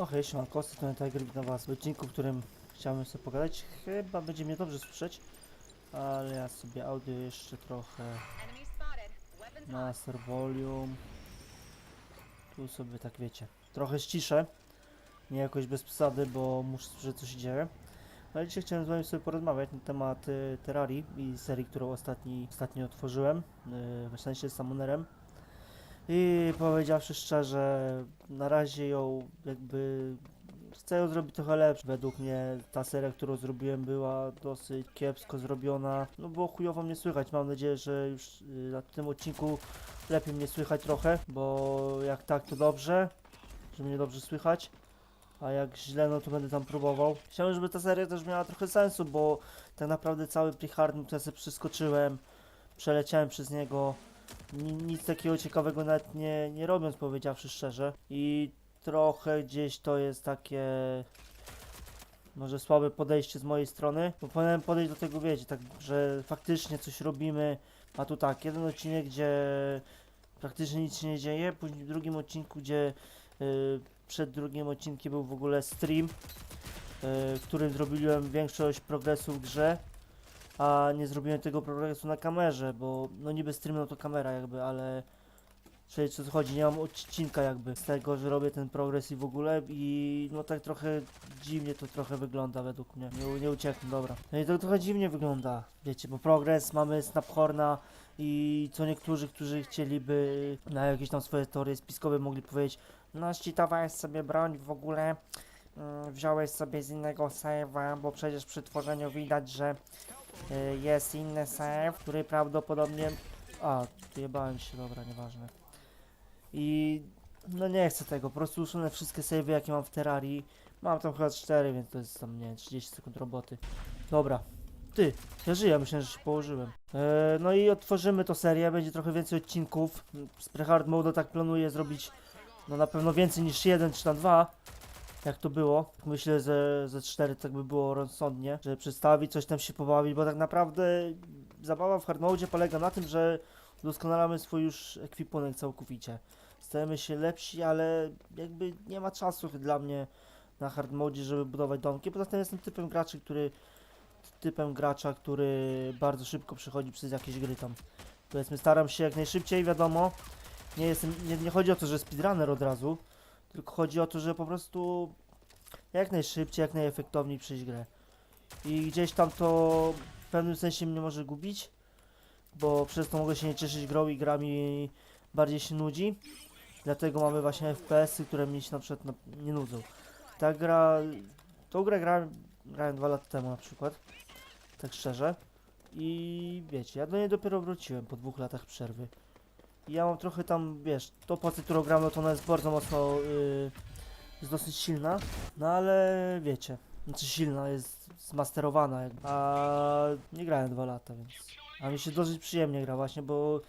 No hej, siemanko, z tej strony Tiger, witam was w odcinku, w którym chciałbym sobie pogadać. Chyba będzie mnie dobrze słyszeć, ale ja sobie audio jeszcze trochę master volume. Tu sobie tak wiecie, trochę ściszę, nie jakoś bez przesady, bo muszę słyszeć co się dzieje. Ale dzisiaj chciałem z wami sobie porozmawiać na temat y, Terrarii i serii, którą ostatni, ostatnio otworzyłem, y, w sensie z Summonerem. I powiedziawszy szczerze, na razie ją jakby chcę ją zrobić trochę lepszą. Według mnie ta seria, którą zrobiłem była dosyć kiepsko zrobiona. No bo chujowo mnie słychać. Mam nadzieję, że już y, na tym odcinku lepiej mnie słychać trochę, bo jak tak to dobrze, że mnie dobrze słychać. A jak źle, no to będę tam próbował. Chciałem, żeby ta seria też miała trochę sensu, bo tak naprawdę cały Prihardm to ja sobie przeskoczyłem, przeleciałem przez niego. Ni- nic takiego ciekawego nawet nie, nie robiąc, powiedziawszy szczerze. I trochę gdzieś to jest takie może słabe podejście z mojej strony, bo powinienem podejść do tego, wiecie, tak, że faktycznie coś robimy, a tu tak, jeden odcinek, gdzie praktycznie nic się nie dzieje, później w drugim odcinku, gdzie y, przed drugim odcinkiem był w ogóle stream, y, w którym zrobiłem większość progresu w grze, a nie zrobiłem tego progresu na kamerze, bo no niby stream no to kamera jakby, ale Czyli co chodzi, nie mam odcinka jakby z tego, że robię ten progres i w ogóle i no tak trochę dziwnie to trochę wygląda według mnie. Nie, nie ucieknę, dobra. No i to trochę dziwnie wygląda, wiecie, bo progres mamy Snaphorna i co niektórzy, którzy chcieliby na jakieś tam swoje teorie spiskowe mogli powiedzieć no ścitowałeś sobie broń w ogóle, mm, wziąłeś sobie z innego save'a, bo przecież przy tworzeniu widać, że jest inny save, który prawdopodobnie... A, jebałem się, dobra, nieważne. I no nie chcę tego, po prostu usunę wszystkie savey jakie mam w Terrarii. Mam tam chyba 4, więc to jest tam, nie wiem, 30 sekund roboty. Dobra. Ty, ja żyję, myślałem, że się położyłem. E, no i otworzymy to serię, będzie trochę więcej odcinków. Z Prehard Mode tak planuję zrobić, no na pewno więcej niż jeden czy tam dwa. Jak to było. Myślę, że ze 4 tak by było rozsądnie, żeby przedstawić, coś tam się pobawić, bo tak naprawdę zabawa w hard mode polega na tym, że udoskonalamy swój już ekwipunek całkowicie. Stajemy się lepsi, ale jakby nie ma czasu dla mnie na hard mode, żeby budować domki. Poza tym jestem typem graczy, który typem gracza, który bardzo szybko przechodzi przez jakieś gry tam. Powiedzmy, staram się jak najszybciej, wiadomo. Nie jestem, nie, nie chodzi o to, że speedrunner od razu, tylko chodzi o to, że po prostu jak najszybciej, jak najefektowniej przejść grę. I gdzieś tam to w pewnym sensie mnie może gubić, bo przez to mogę się nie cieszyć grą i gra mi bardziej się nudzi. Dlatego mamy właśnie FPS-y, które mnie się na przykład na, nie nudzą. Ta gra, tą grę grałem, grałem dwa lata temu na przykład, tak szczerze. I wiecie, ja do niej dopiero wróciłem po dwóch latach przerwy. Ja mam trochę tam, wiesz, to którą gram, no to ona jest bardzo mocno, yy, jest dosyć silna, no ale wiecie, znaczy silna, jest zmasterowana, a nie grałem dwa lata, więc... A mi się dosyć przyjemnie gra właśnie, bo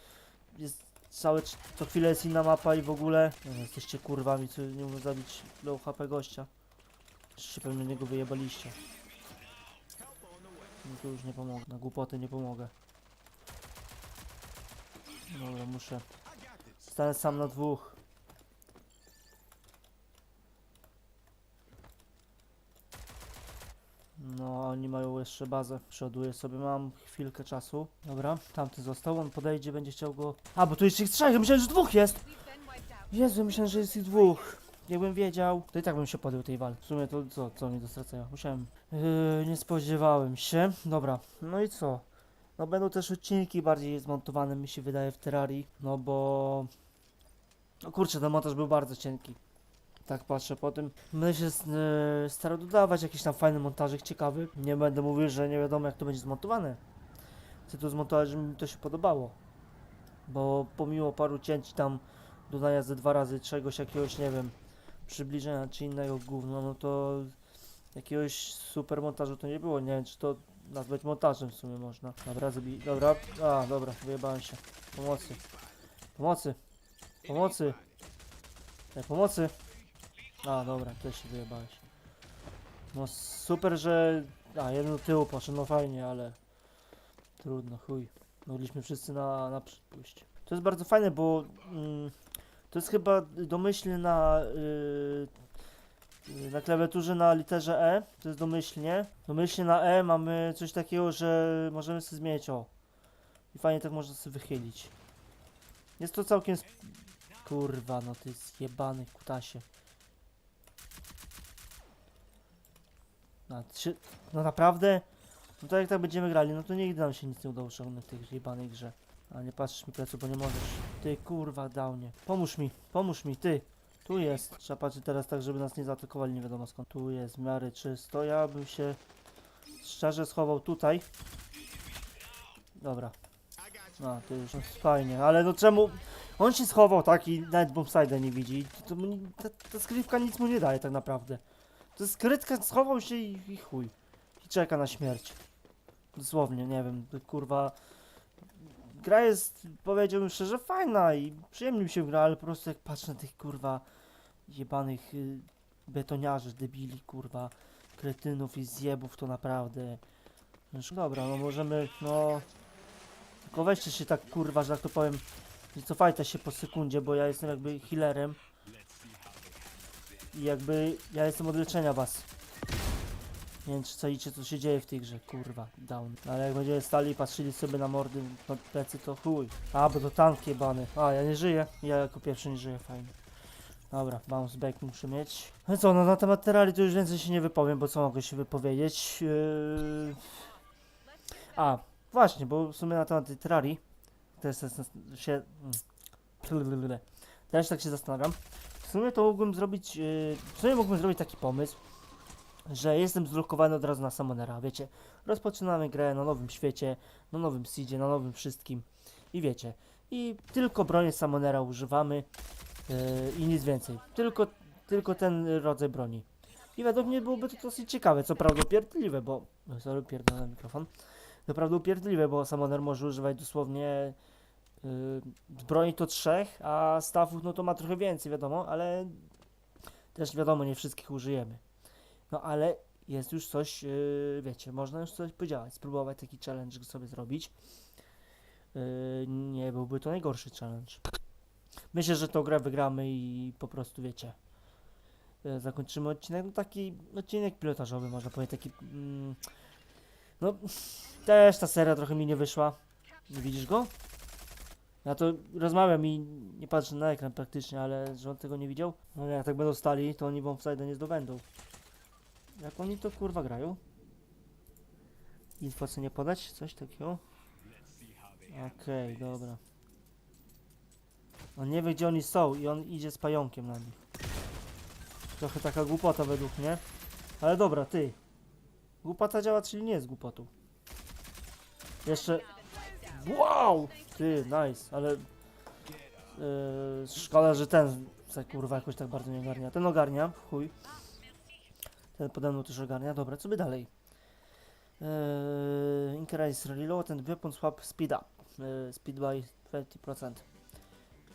jest całe, co chwilę jest inna mapa i w ogóle... Nie wiem, jesteście kurwami, co nie umiem zabić low HP gościa. Jeszcze się pewnie niego wyjebaliście. No to już nie pomogę, na głupoty nie pomogę. Dobra, muszę... Stanę sam na dwóch. No, oni mają jeszcze bazę. Przoduję sobie, mam chwilkę czasu. Dobra, tamty został, on podejdzie, będzie chciał go... A, bo tu jest ich trzech, myślałem, że dwóch jest! Jezu, myślałem, że jest ich dwóch. Jakbym wiedział, to i tak bym się podjął tej walki. W sumie to co, co mi do stracenia? Musiałem. Yy, nie spodziewałem się. Dobra, no i co? No będą też odcinki bardziej zmontowane, mi się wydaje, w Terrarii. No bo... No kurczę, ten montaż był bardzo cienki. Tak patrzę po tym. Będę się yy, starał dodawać jakiś tam fajny montażyk ciekawy. Nie będę mówił, że nie wiadomo jak to będzie zmontowane. Chcę to zmontować, żeby mi to się podobało. Bo pomimo paru cięć tam dodania ze dwa razy czegoś jakiegoś, nie wiem, przybliżenia czy innego gówno, no to jakiegoś super montażu to nie było. Nie wiem, czy to nazwać montażem w sumie można. Dobra, zabi... Dobra, a, dobra, wyjebałem się. Pomocy. Pomocy. Pomocy. Ej, pomocy. A, dobra, też się wyjebałeś. No super, że... A, jeden do tyłu poszedł, no fajnie, ale... Trudno, chuj. Mogliśmy wszyscy na, na przypuść. To jest bardzo fajne, bo... Mm, to jest chyba domyślny na y, y, na klawiaturze na literze E, to jest domyślnie. Domyślnie na E mamy coś takiego, że możemy sobie zmienić o. I fajnie tak można sobie wychylić. Jest to całkiem... Kurwa, no ty zjebany kutasie. No, naprawdę? No to jak tak będziemy grali, no to nigdy nam się nic nie uda osiągnąć w tej jebanej grze. A nie patrzysz mi plecu, bo nie możesz. Ty kurwa downie. Pomóż mi, pomóż mi, ty. Tu jest. Trzeba patrzeć teraz tak, żeby nas nie zaatakowali, nie wiadomo skąd. Tu jest w miarę czysto. Ja bym się szczerze schował tutaj. Dobra. No, to już fajnie, ale no czemu... On się schował tak i nawet bombside'a nie widzi. To, to ta, ta skrywka nic mu nie daje tak naprawdę. To skrytka, schował się i, i chuj. I czeka na śmierć. Dosłownie, nie wiem, kurwa... Gra jest, powiedziałbym szczerze, fajna i przyjemnie mi się gra, ale po prostu jak patrzę na tych kurwa jebanych y, betoniarzy, debili, kurwa, kretynów i zjebów, to naprawdę... Już, dobra, no możemy, no... Tylko weźcie się tak, kurwa, że tak to powiem, nie cofajcie się po sekundzie, bo ja jestem jakby healerem. I jakby ja jestem od leczenia was. Nie wiem, czy czaicie, co się dzieje w tej grze, kurwa, down. Ale jak będziemy stali i patrzyli sobie na mordy, na plecy, to chuj. A, bo to tank jebany. A, ja nie żyję. Ja jako pierwszy nie żyję, fajnie. Dobra, bounce back muszę mieć. No co, no na temat terrarii to już więcej się nie wypowiem, bo co mogę się wypowiedzieć? Yy... A, właśnie, bo w sumie na temat tej się... mm, Też tak się zastanawiam. W sumie to mógłbym zrobić... Yy... W sumie mógłbym zrobić taki pomysł, że jestem zlokowany od razu na Summonera, wiecie. Rozpoczynamy grę na nowym świecie, na nowym seedzie, na nowym wszystkim. I wiecie, i tylko broni Summonera używamy yy, i nic więcej. Tylko, tylko ten rodzaj broni. I według mnie byłoby to dosyć ciekawe, co prawda upierdliwe, bo... No, sorry, pierdolę mikrofon. To prawda upierdliwe, bo Summoner może używać dosłownie yy, broni to trzech, a stawów no to ma trochę więcej, wiadomo, ale też wiadomo, nie wszystkich użyjemy. No ale jest już coś, yy, wiecie, można już coś podziałać, spróbować taki challenge sobie zrobić. Yy, nie byłby to najgorszy challenge. Myślę, że tą grę wygramy i po prostu, wiecie, yy, zakończymy odcinek. No taki odcinek pilotażowy, można powiedzieć, taki... Mm, no, też ta seria trochę mi nie wyszła. Nie widzisz go? Ja to rozmawiam i nie patrzę na ekran praktycznie, ale że on tego nie widział. No jak tak będą stali, to oni bombside'a nie zdobędą. Jak oni to kurwa grają? Info co nie podać? Coś takiego? Okej, dobra. On nie wie gdzie oni są i on idzie z pająkiem na nich. Trochę taka głupota według mnie. Ale dobra, ty. Głupota działa, czyli nie jest głupotą. Jeszcze... Wow! Ty, nice, ale... Yy, szkoda, że ten za kurwa jakoś tak bardzo nie ogarnia. Ten ogarnia, chuj. Ten pode mną też ogarnia. Dobra, co by dalej? Yy, increase reload and weapon swap speed up. Yy, speed by 20%.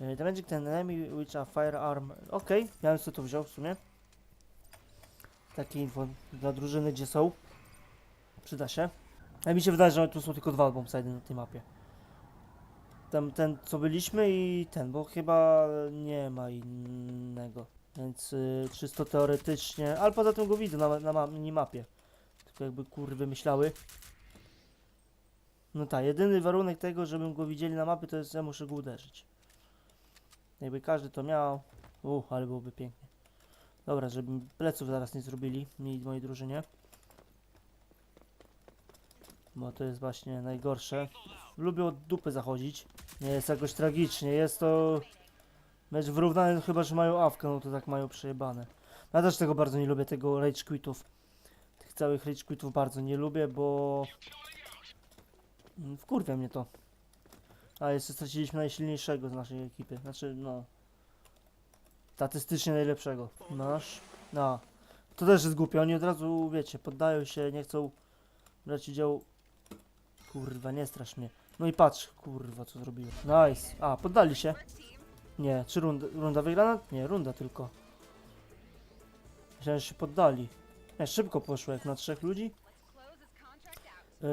Yy, damaging ten enemy which a firearm. Okay, ja bym sobie to wziął w sumie. Takie info dla drużyny, gdzie są. Przyda się. A mi się wydaje, że tu są tylko dwa bombside na tej mapie. Tam ten, co byliśmy i ten, bo chyba nie ma innego. Więc y, czysto teoretycznie, ale poza tym go widzę na, na ma- minimapie. Tylko jakby kurwy myślały. No tak, jedyny warunek tego, żebym go widzieli na mapie, to jest, że ja muszę go uderzyć. Jakby każdy to miał, uch, ale byłoby pięknie. Dobra, żeby pleców zaraz nie zrobili, mi mojej drużynie. Bo to jest właśnie najgorsze. Lubię od dupy zachodzić. Nie jest jakoś tragicznie, jest to... Mecz wyrównany, chyba że mają awkę, no to tak mają przejebane. Ja też tego bardzo nie lubię, tego rage quitów. Tych całych rage quitów bardzo nie lubię, bo... Mm, Wkurwia mnie to. A jeszcze straciliśmy najsilniejszego z naszej ekipy. Znaczy, no... Statystycznie najlepszego. Nasz. No. To też jest głupie, oni od razu, wiecie, poddają się, nie chcą brać udziału. Kurwa, nie strasz mnie. No i patrz, kurwa, co zrobiłem. Nice. A, poddali się. Nie, czy runda, runda wygrana? Nie, runda tylko. Myślałem, że się poddali. Nie, szybko poszło, jak na trzech ludzi. Yy,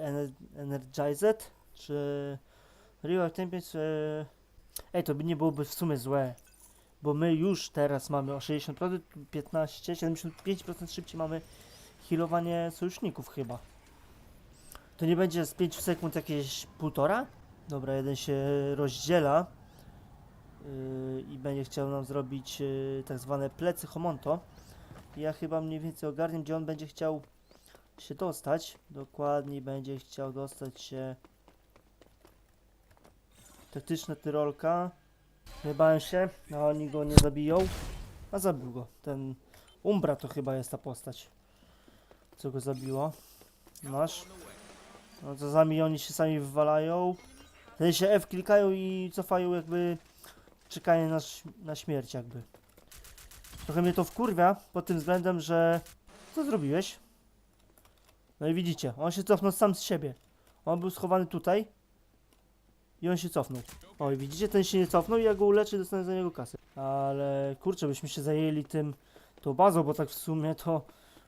ener Energized, czy Real Tempest, yy... Ej, to by nie byłoby w sumie złe. bo my już teraz mamy o 60%, 15, 75% szybciej mamy healowanie sojuszników chyba. To nie będzie z 5 sekund jakieś półtora? Dobra, jeden się rozdziela i będzie chciał nam zrobić yy, tak zwane plecy Homonto. Ja chyba mniej więcej ogarniam, gdzie on będzie chciał się dostać. Dokładniej będzie chciał dostać się taktyczna tyrolka. Nie bałem się, a oni go nie zabiją. A zabił go. Ten Umbra to chyba jest ta postać, co go zabiło. Masz. No to sami oni się sami wywalają. Wtedy się F klikają i cofają jakby czekanie na, na śmierć jakby. Trochę mnie to wkurwia pod tym względem, że co zrobiłeś? No i widzicie, on się cofnął sam z siebie. On był schowany tutaj i on się cofnął. Oj, widzicie, ten się nie cofnął i ja go uleczę i dostanę za niego kasę. Ale kurczę, byśmy się zajęli tym, tą bazą, bo tak w sumie to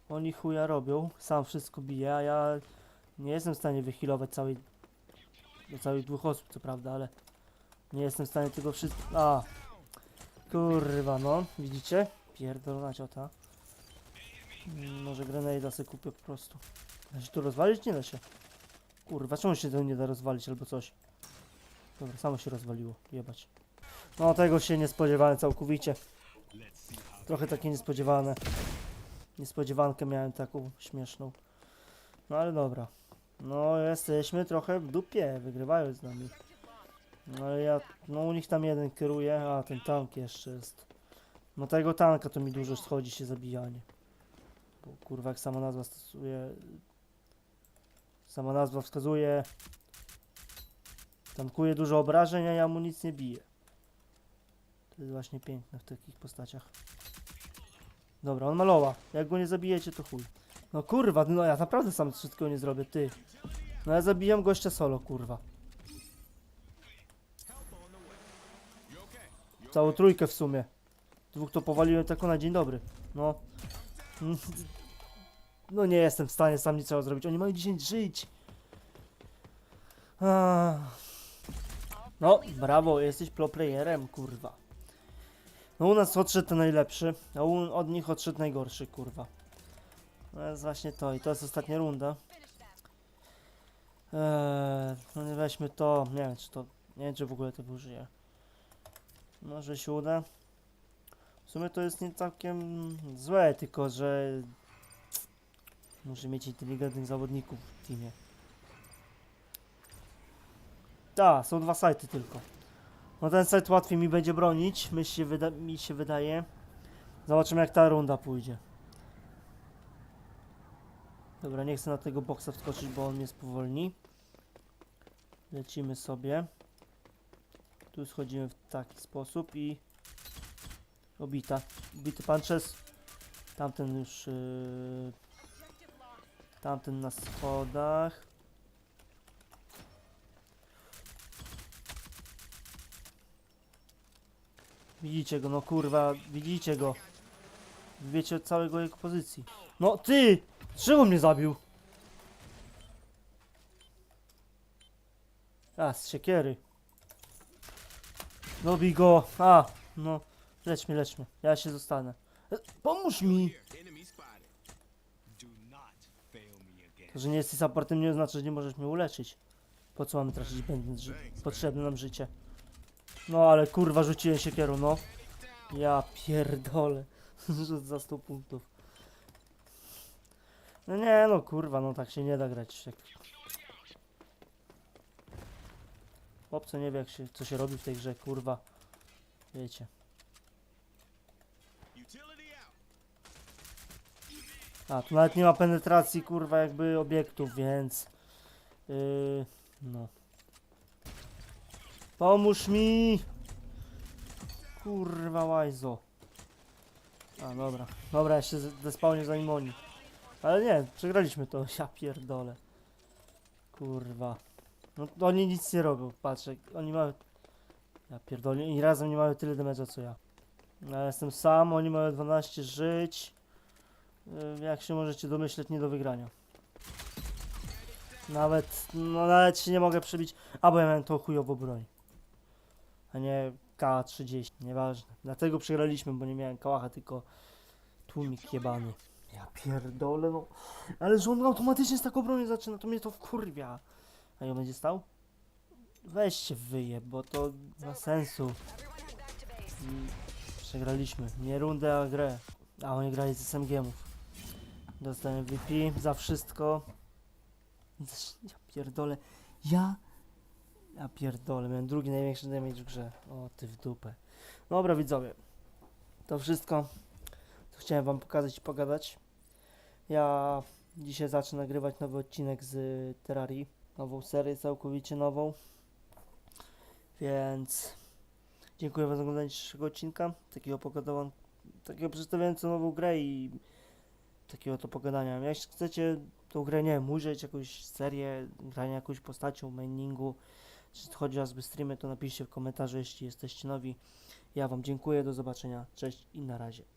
oni chuja robią. Sam wszystko bije, a ja nie jestem w stanie wyhealować całej, całych dwóch osób, co prawda, ale nie jestem w stanie tego wszystkiego. A, kurwa, no, widzicie? Pierdolona ciota. Mm, Może grenade'a sobie kupię po prostu. Da się tu rozwalić? Nie da się. Kurwa, czemu się to nie da rozwalić albo coś? Dobra, samo się rozwaliło, jebać. No tego się nie spodziewałem całkowicie. Trochę takie niespodziewane. Niespodziewankę miałem taką śmieszną. No ale dobra. No jesteśmy trochę w dupie, wygrywają z nami. No ale ja, no u nich tam jeden kieruje, a ten tank jeszcze jest. No tego tanka to mi dużo schodzi się zabijanie. Bo kurwa jak sama nazwa stosuje... Sama nazwa wskazuje... Tankuje dużo obrażeń, a ja mu nic nie bije. To jest właśnie piękne w takich postaciach. Dobra, on malowa. Jak go nie zabijecie, to chuj. No kurwa, no ja naprawdę sam wszystkiego nie zrobię, ty. No ja zabijam gościa solo, kurwa. Całą trójkę w sumie. Dwóch to powaliłem tylko na dzień dobry. No. No nie jestem w stanie sam niczego zrobić. Oni mają 10 żyć. No, brawo, jesteś pro playerem, kurwa. No u nas odszedł ten najlepszy, a u, od nich odszedł najgorszy, kurwa. No jest właśnie to i to jest ostatnia runda. Eee, no nie weźmy to, nie wiem czy to, nie wiem czy w ogóle to użyję. Może się uda. W sumie to jest nie całkiem złe, tylko że muszę mieć inteligentnych zawodników w teamie. Tak, są dwa sajty tylko. No ten sajt łatwiej mi będzie bronić, mi się, wyda mi się wydaje. Zobaczymy jak ta runda pójdzie. Dobra, nie chcę na tego boksa wskoczyć, bo on mnie spowolni. Lecimy sobie. Tu schodzimy w taki sposób i... Obita. Obity punches. Tamten już... Yy... Tamten na schodach. Widzicie go, no kurwa, widzicie go. Wiecie od całego jego pozycji. No ty! Czemu mnie zabił? A, z siekiery. Dobij go! A, no. Lecz mnie, lecz mnie. Ja się zostanę. E, Pomóż mi! To, że nie jesteś supportem nie oznacza, że nie możesz mnie uleczyć. Po co mamy tracić będąc ży- potrzebne nam życie? No ale kurwa rzuciłem siekierą, no. Ja pierdolę. Rzut za 100 punktów. No nie no kurwa, no tak się nie da grać. Jak... Chłopco nie wie jak się, co się robi w tej grze, kurwa. Wiecie. A, tu nawet nie ma penetracji, kurwa, jakby obiektów, więc... Yy, no. Pomóż mi! Kurwa, łajzo. A, dobra. Dobra, ja się zespałnię zanim oni. Ale nie, przegraliśmy to, ja pierdolę. Kurwa. No, oni nic nie robią, patrz, jak oni mają... Ja pierdolę, i razem nie mają tyle damage'a co ja. Ja jestem sam, oni mają 12 żyć. Y, Jak się możecie domyśleć, nie do wygrania. Nawet, no nawet się nie mogę przebić, a bo ja miałem tą chujową broń. A nie K30, nieważne. Dlatego przegraliśmy, bo nie miałem kałacha, tylko tłumik jebany. Ja pierdolę, no. Ale że on automatycznie z taką bronią zaczyna, to mnie to wkurwia. A ją będzie stał? Weź się wyje, bo to ma sensu. I przegraliśmy. Nie rundę, a grę. A oni grali z SMG-ów. Dostałem VP za wszystko. Ja pierdolę. Ja... Ja pierdolę. Miałem drugi największy damage w grze. O, ty w dupę. Dobra, widzowie. To wszystko. Co chciałem wam pokazać i pogadać. Ja dzisiaj zacznę nagrywać nowy odcinek z Terrarii. Nową serię, całkowicie nową. Więc... Dziękuję wam za oglądanie dzisiejszego odcinka. Takiego pogadałam, takiego przedstawiającego nową grę i takiego to pogadania. Jeśli chcecie tą grę, nie wiem, jakąś serię, grania jakąś postacią, mainingu, czy chodzi o streamy, to napiszcie w komentarzu, jeśli jesteście nowi. Ja wam dziękuję, do zobaczenia, cześć i na razie.